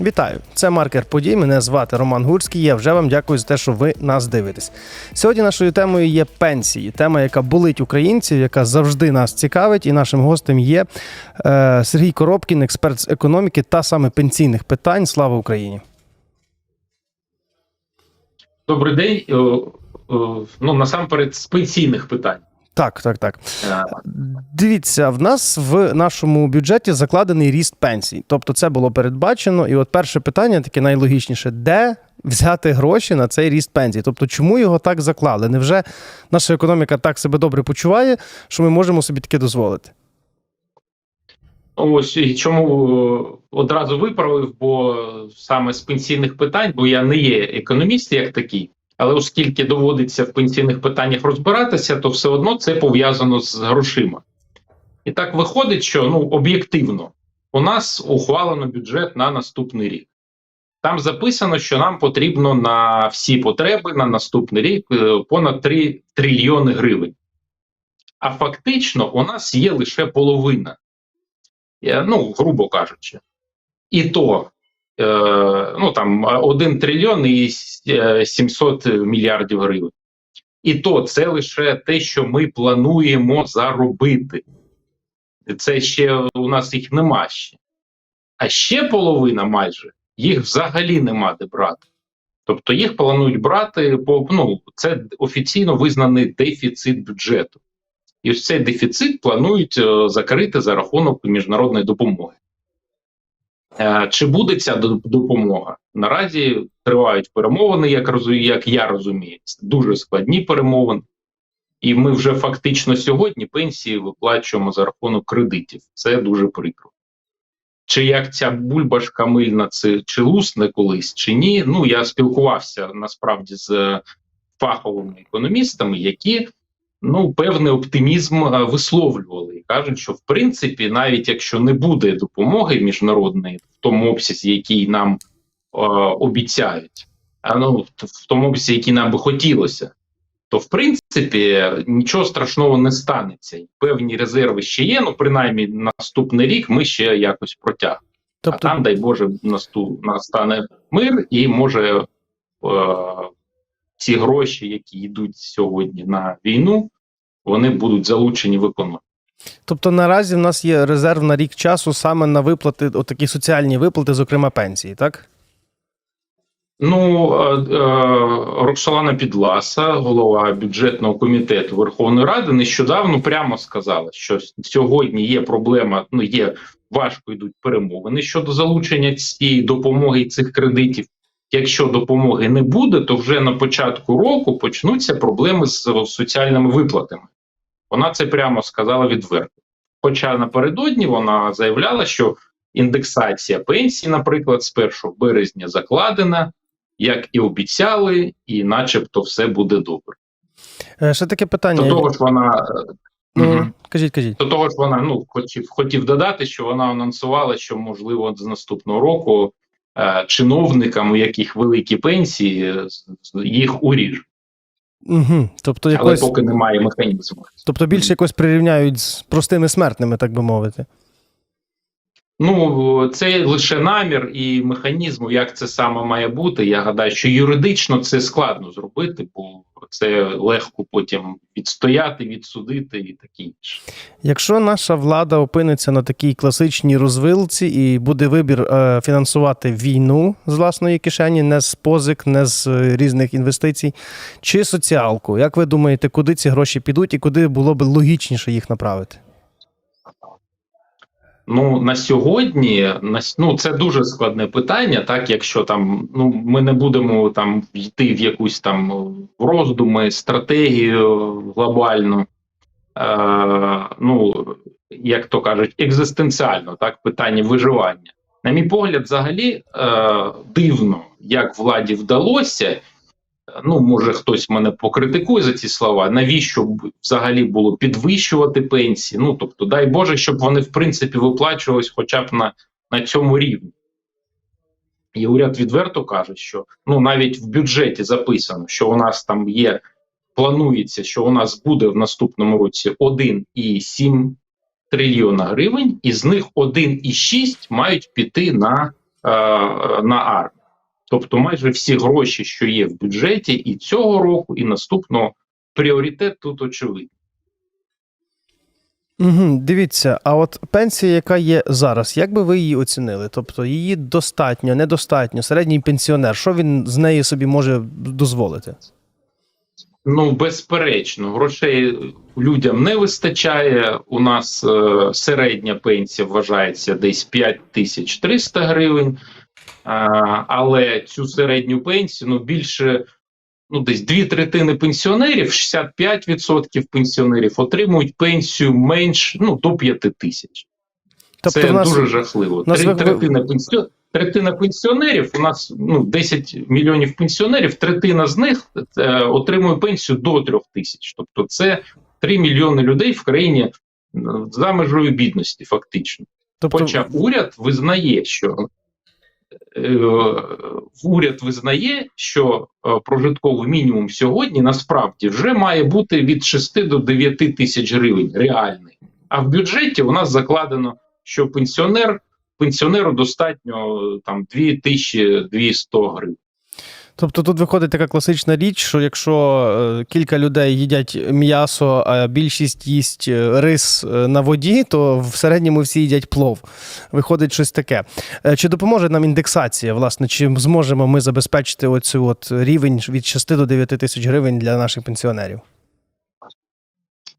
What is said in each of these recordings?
Вітаю! Це маркер подій. Мене звати Роман Гурський. Я вже вам дякую за те, що ви нас дивитесь. Сьогодні нашою темою є пенсії. Тема, яка болить українців, яка завжди нас цікавить. І нашим гостем є е, Сергій Коробкін, експерт з економіки та саме пенсійних питань. Слава Україні! Добрий день. Е, е, Ну насамперед з пенсійних питань. Так, так, так. Дивіться, в нас в нашому бюджеті закладений ріст пенсій. Тобто, це було передбачено. І от перше питання, таке найлогічніше: де взяти гроші на цей ріст пенсій? Тобто, чому його так заклали? Невже наша економіка так себе добре почуває, що ми можемо собі таке дозволити? Ось і чому е, одразу виправив, бо саме з пенсійних питань, бо я не є економіст як такий, але оскільки доводиться в пенсійних питаннях розбиратися, то все одно це пов'язано з грошима. І так виходить, що ну об'єктивно у нас ухвалено бюджет на наступний рік. Там записано, що нам потрібно на всі потреби на наступний рік е, понад 3 трильйони гривень. А фактично у нас є лише половина. Ну, грубо кажучи. І то е, ну, там 1 трильйон і е, 700 мільярдів гривень. І то це лише те, що ми плануємо заробити. Це ще у нас їх нема ще. А ще половина майже їх взагалі нема де брати. Тобто їх планують брати по ну, це офіційно визнаний дефіцит бюджету. І ось цей дефіцит планують е, закрити за рахунок міжнародної допомоги. Е, Чи буде ця допомога? Наразі тривають перемовини, як, розу- як я розумію, це дуже складні перемовини. І ми вже фактично сьогодні пенсії виплачуємо за рахунок кредитів. Це дуже прикро. Чи як ця бульбашка мильна, це чи лусне колись, чи ні? Ну я спілкувався насправді з е, фаховими економістами, які ну певний оптимізм е, висловлювали і кажуть, що в принципі, навіть якщо не буде допомоги міжнародної в тому обсязі, який нам е, обіцяють, а ну в- в тому обсязі, який нам би хотілося, то в принципі нічого страшного не станеться. І Певні резерви ще є. Ну принаймні наступний рік ми ще якось протягнемо. Тобто, А там, дай Боже, настане мир, і може е, ці гроші, які йдуть сьогодні на війну, вони будуть залучені в економіку. тобто наразі в нас є резерв на рік часу саме на виплати, отакі соціальні виплати, зокрема пенсії, так? Ну, е, е, Роксолана Підласа, голова бюджетного комітету Верховної Ради, нещодавно прямо сказала, що сьогодні є проблема. Ну є важко йдуть перемовини щодо залучення цієї допомоги і цих кредитів. Якщо допомоги не буде, то вже на початку року почнуться проблеми з соціальними виплатами. Вона це прямо сказала відверто. Хоча напередодні вона заявляла, що індексація пенсій, наприклад, з 1 березня закладена, як і обіцяли, і начебто все буде добре. Е, Ще таке питання. До того ж, вона Ну, мгм. кажіть, кажіть. до того ж, вона ну хотів хотів додати, що вона анонсувала, що можливо з наступного року чиновникам, у яких великі пенсії, е, їх уріж, Угу. Тобто, але поки немає механізму. тобто більше якось прирівняють з простими смертними, так би мовити. Ну це лише намір і механізм, як це саме має бути. Я гадаю, що юридично це складно зробити, бо це легко потім відстояти, відсудити і таке інше. Якщо наша влада опиниться на такій класичній розвилці і буде вибір е, фінансувати війну з власної кишені, не з позик, не з е, різних інвестицій, чи соціалку, як ви думаєте, куди ці гроші підуть і куди було б логічніше їх направити? Ну на сьогодні на ну, це дуже складне питання. Так, якщо там ну ми не будемо там йти в якусь там в роздуми, стратегію глобальну, е, ну як то кажуть, екзистенціально, так питання виживання. На мій погляд, взагалі е, дивно, як владі вдалося. Ну, може, хтось мене покритикує за ці слова. Навіщо взагалі було підвищувати пенсії? Ну тобто, дай Боже, щоб вони в принципі виплачувались хоча б на, на цьому рівні. І уряд відверто каже, що ну навіть в бюджеті записано, що у нас там є, планується, що у нас буде в наступному році 1,7 трильйона гривень, і з них 1,6 мають піти на, е, на армію. Тобто майже всі гроші, що є в бюджеті, і цього року, і наступного пріоритет тут очевидний. Угу, дивіться, а от пенсія, яка є зараз, як би ви її оцінили? Тобто її достатньо, недостатньо, середній пенсіонер, що він з неї собі може дозволити? Ну, безперечно, грошей людям не вистачає. У нас е, середня пенсія вважається десь 5300 гривень. Але цю середню пенсію ну, більше ну, десь дві третини пенсіонерів, 65% пенсіонерів отримують пенсію менш ну, до 5 тисяч. Тобто Це нас дуже жахливо. нас Три- третина, пенсіо... третина пенсіонерів, у нас ну, 10 мільйонів пенсіонерів, третина з них е, отримує пенсію до 3 тисяч. Тобто це 3 мільйони людей в країні за межою бідності, фактично. тобто, Хоча уряд визнає, що уряд визнає, що е, прожитковий мінімум сьогодні насправді вже має бути від 6 до 9 тисяч гривень реальний. А в бюджеті у нас закладено, що пенсіонер пенсіонеру достатньо е, там 2200 гривень. Тобто тут виходить така класична річ, що якщо е, кілька людей їдять м'ясо, а більшість їсть е, рис е, на воді, то в середньому всі їдять плов. Виходить щось таке. Чи допоможе нам індексація? Власне, чи зможемо ми забезпечити оцю от рівень від 6 до 9 тисяч гривень для наших пенсіонерів?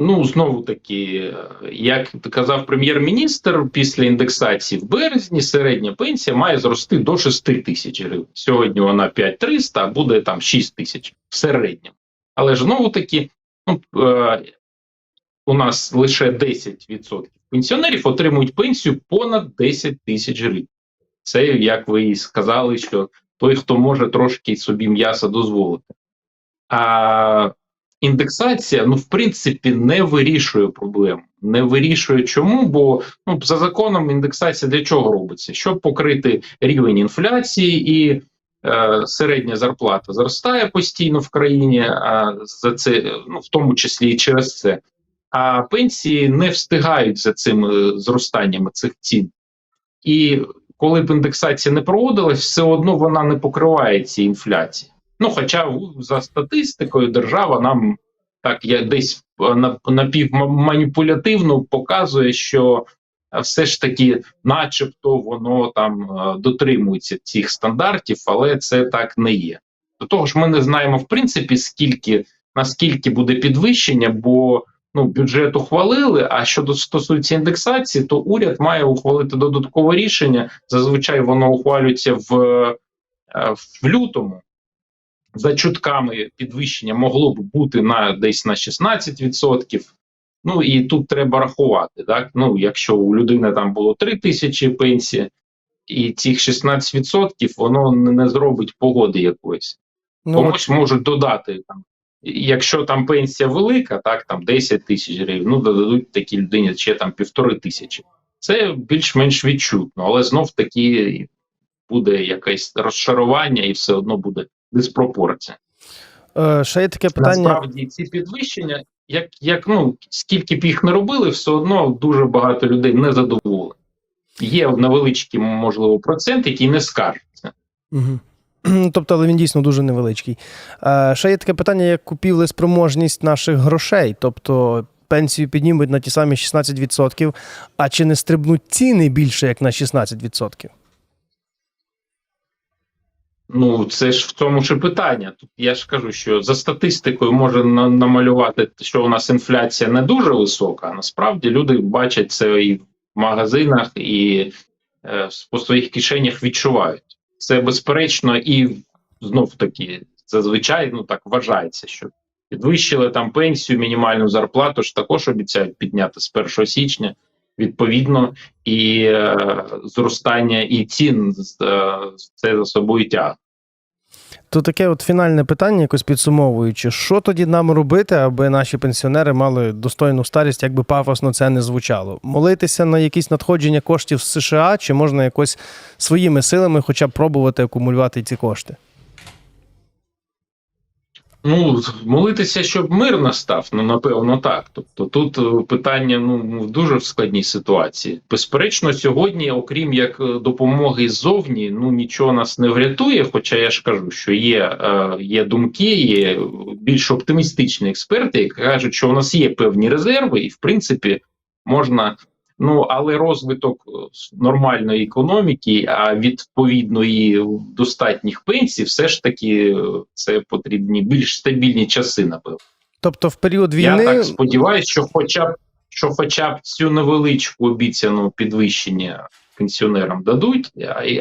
Ну знову таки, як казав прем'єр-міністр, після індексації в березні середня пенсія має зрости до 6 тисяч гривень. Сьогодні вона 5300, а буде там 6 тисяч в середньому. Але ж знову таки, ну, е, у нас лише 10% пенсіонерів отримують пенсію понад 10 тисяч гривень. Це як ви і сказали, що той, хто може трошки собі м'яса дозволити. А індексація, ну, в принципі, не вирішує проблему. Не вирішує чому, бо ну, за законом індексація для чого робиться? Щоб покрити рівень інфляції і е, середня зарплата зростає постійно в країні, а за це, ну, в тому числі і через це. А пенсії не встигають за цими зростаннями цих цін. І коли б індексація не проводилась, все одно вона не покриває ці інфляції. Ну, хоча за статистикою держава нам так я десь е, на- напівманіпулятивно показує, що все ж таки, начебто, воно там е, дотримується цих стандартів, але це так не є. До того ж, ми не знаємо в принципі, скільки наскільки буде підвищення, бо ну бюджет ухвалили. А щодо стосується індексації, то уряд має ухвалити додаткове рішення. Зазвичай воно ухвалюється в, е, в лютому. За чутками підвищення могло б бути на десь на 16%. Ну і тут треба рахувати. Так? Ну, якщо у людини там було 3 тисячі пенсії, і цих 16% воно не, зробить погоди якоїсь. Ну, Комусь можуть додати там. Якщо там пенсія велика, так там 10 тисяч гривень, ну додадуть такій людині ще там півтори тисячі. Це більш-менш відчутно, але знов таки буде якесь розшарування і все одно буде диспропорція. е, ще є таке питання. Насправді ці підвищення, як, як ну скільки б їх не робили, все одно дуже багато людей не задоволені. Є невеличкий, можливо, процент, який не скаржиться. Угу. Тобто, але він дійсно дуже невеличкий. Е, ще є таке питання, як купівлеспроможність наших грошей. Тобто пенсію піднімуть на ті самі 16%, а чи не стрибнуть ціни більше, як на 16%? Ну, це ж в тому ж питання. Тут я ж кажу, що за статистикою може на- намалювати, що у нас інфляція не дуже висока, а насправді люди бачать це і в магазинах, і е, по своїх кишенях відчувають. Це безперечно, і знов таки зазвичай ну так вважається, що підвищили там пенсію, мінімальну зарплату ж також обіцяють підняти з 1 січня. Відповідно, і е, зростання і цін е, це за собою тягне. То таке от фінальне питання, якось підсумовуючи, що тоді нам робити, аби наші пенсіонери мали достойну старість, як би пафосно це не звучало? Молитися на якісь надходження коштів з США, чи можна якось своїми силами хоча б пробувати акумулювати ці кошти? Ну, молитися, щоб мир настав, ну напевно, так. Тобто тут е, питання ну в дуже складній ситуації. Безперечно, сьогодні, окрім як е, допомоги ззовні, ну нічого нас не врятує. Хоча я ж кажу, що є, е, є думки, є більш оптимістичні експерти, які кажуть, що у нас є певні резерви, і в принципі можна. Ну, але розвиток е, нормальної економіки, а відповідно і достатніх пенсій, все ж таки е, це потрібні більш стабільні часи, напевно. Тобто, в період Я так сподіваюся, що хоча б що хоча б цю невеличку обіцяну підвищення пенсіонерам дадуть,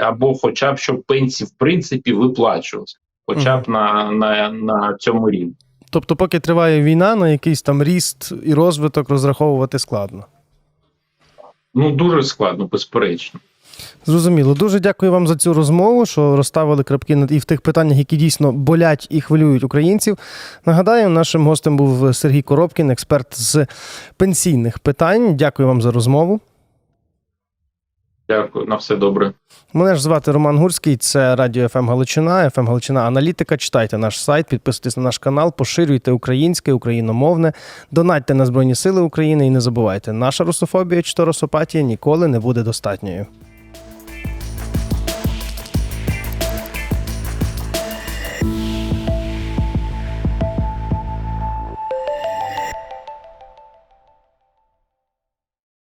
або хоча б щоб пенсії в принципі виплачувалися, хоча б на, на, на цьому рівні. Тобто, поки триває війна, на якийсь там ріст і розвиток розраховувати складно. Ну дуже складно, безперечно. Зрозуміло. Дуже дякую вам за цю розмову, що розставили крапки і в тих питаннях, які дійсно болять і хвилюють українців. Нагадаю, нашим гостем був Сергій Коробкін, експерт з пенсійних питань. Дякую вам за розмову. Дякую, на все добре. Мене ж звати Роман Гурський, це радіо ФМ Галичина, ФМ Галичина Аналітика. Читайте наш сайт, підписуйтесь на наш канал, поширюйте українське, україномовне, донатьте на Збройні Сили України і не забувайте, наша русофобія чи то русопатія ніколи не буде достатньою.